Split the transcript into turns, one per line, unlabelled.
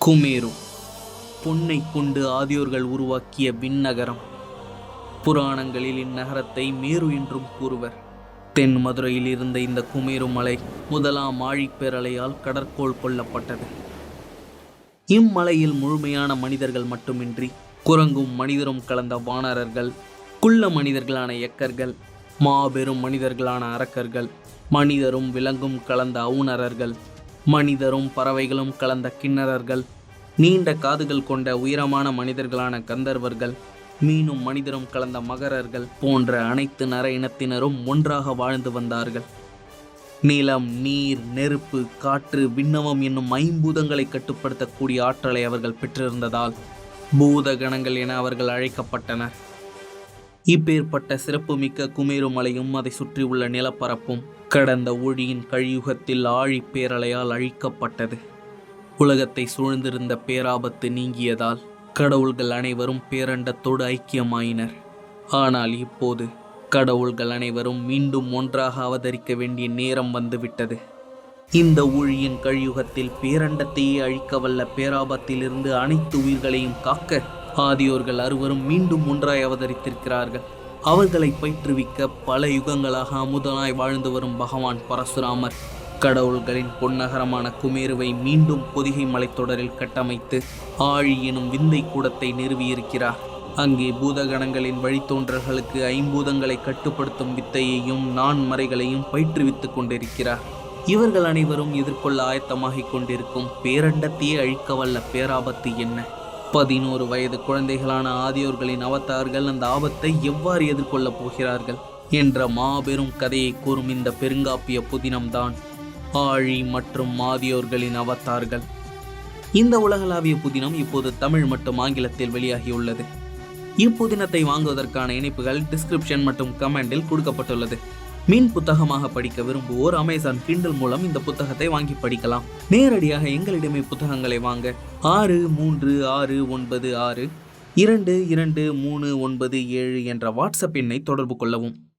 குமேரு பொன்னை கொண்டு ஆதியோர்கள் உருவாக்கிய விண்ணகரம். புராணங்களில் இந்நகரத்தை மேரு என்றும் கூறுவர். தென் மதுரையில் இருந்த இந்த குமேரு மலை முதலாம் ஆழிப்பேரலையால் கடற்கோள் கொள்ளப்பட்டது இம்மலையில் முழுமையான மனிதர்கள் மட்டுமின்றி குரங்கும் மனிதரும் கலந்த வானரர்கள் குள்ள மனிதர்களான எக்கர்கள் மாபெரும் மனிதர்களான அரக்கர்கள் மனிதரும் விலங்கும் கலந்த அவுணரர்கள் மனிதரும் பறவைகளும் கலந்த கிண்ணறர்கள் நீண்ட காதுகள் கொண்ட உயரமான மனிதர்களான கந்தர்வர்கள் மீனும் மனிதரும் கலந்த மகரர்கள் போன்ற அனைத்து நர இனத்தினரும் ஒன்றாக வாழ்ந்து வந்தார்கள். நிலம் நீர் நெருப்பு காற்று விண்ணவம் என்னும் ஐம்பூதங்களை கட்டுப்படுத்தக்கூடிய ஆற்றலை அவர்கள் பெற்றிருந்ததால் பூத கணங்கள் என அவர்கள் அழைக்கப்பட்டனர். இப்பேற்பட்ட சிறப்புமிக்க குமேருமலையும் அதை சுற்றியுள்ள நிலப்பரப்பும் கடந்த ஒழியின் கழியுகத்தில் ஆழி பேரலையால் அழிக்கப்பட்டது. உலகத்தை சூழ்ந்திருந்த பேராபத்து நீங்கியதால் கடவுள்கள் அனைவரும் பேரண்டத்தோடு ஐக்கியமாயினர். ஆனால் இப்போது கடவுள்கள் அனைவரும் மீண்டும் ஒன்றாக அவதரிக்க வேண்டிய நேரம் வந்துவிட்டது. இந்த ஊழியின் கழியுகத்தில் பேரண்டத்தையே அழிக்கவல்ல பேராபத்திலிருந்து அனைத்து உயிர்களையும் காக்க ஆதியோர்கள் அறுவரும் மீண்டும் ஒன்றாய் அவதரித்திருக்கிறார்கள். அவர்களை பயிற்றுவிக்க பல யுகங்களாக அமுதனாய் வாழ்ந்து வரும் பகவான் பரசுராமர் கடவுள்களின் பொன்னகரமான குமேருவை மீண்டும் பொதிகை மலைத்தொடரில் கட்டமைத்து ஆழி எனும் விந்தை கூடத்தை நிறுவியிருக்கிறார். அங்கே பூதகணங்களின் வழித்தோன்றல்களுக்கு ஐம்பூதங்களை கட்டுப்படுத்தும் வித்தையையும் நான்மறைகளையும் பயிற்றுவித்துக் கொண்டிருக்கிறார். இவர்கள் அனைவரும் எதிர்கொள்ள ஆயத்தமாகிக் கொண்டிருக்கும் பேரண்டத்தையே அழிக்க வல்ல பேராபத்து என்ன? பதினோரு வயது குழந்தைகளான ஆதியோர்களின் அவத்தார்கள் அந்த ஆபத்தை எவ்வாறு எதிர்கொள்ளப் போகிறார்கள் என்ற மாபெரும் கதையை கூறும் இந்த பெருங்காப்பிய புதினம்தான் ஆழி மற்றும் ஆதியோர்களின் அவத்தார்கள் இந்த உலகளாவிய புதினம் இப்போது தமிழ் மற்றும் ஆங்கிலத்தில் வெளியாகியுள்ளது. இப்புதினத்தை வாங்குவதற்கான இணைப்புகள் டிஸ்கிரிப்ஷன் மற்றும் கமெண்டில் கொடுக்கப்பட்டுள்ளது. மின் புத்தகமாக படிக்க விரும்புவோர் அமேசான் கிண்டல் மூலம் இந்த புத்தகத்தை வாங்கி படிக்கலாம். நேரடியாக எங்களிடமே புத்தகங்களை வாங்க. ஆறு மூன்று ஆறு ஒன்பது ஆறு இரண்டு இரண்டு மூணு ஒன்பது ஏழு என்ற வாட்ஸ்அப் எண்ணை தொடர்பு கொள்ளவும்.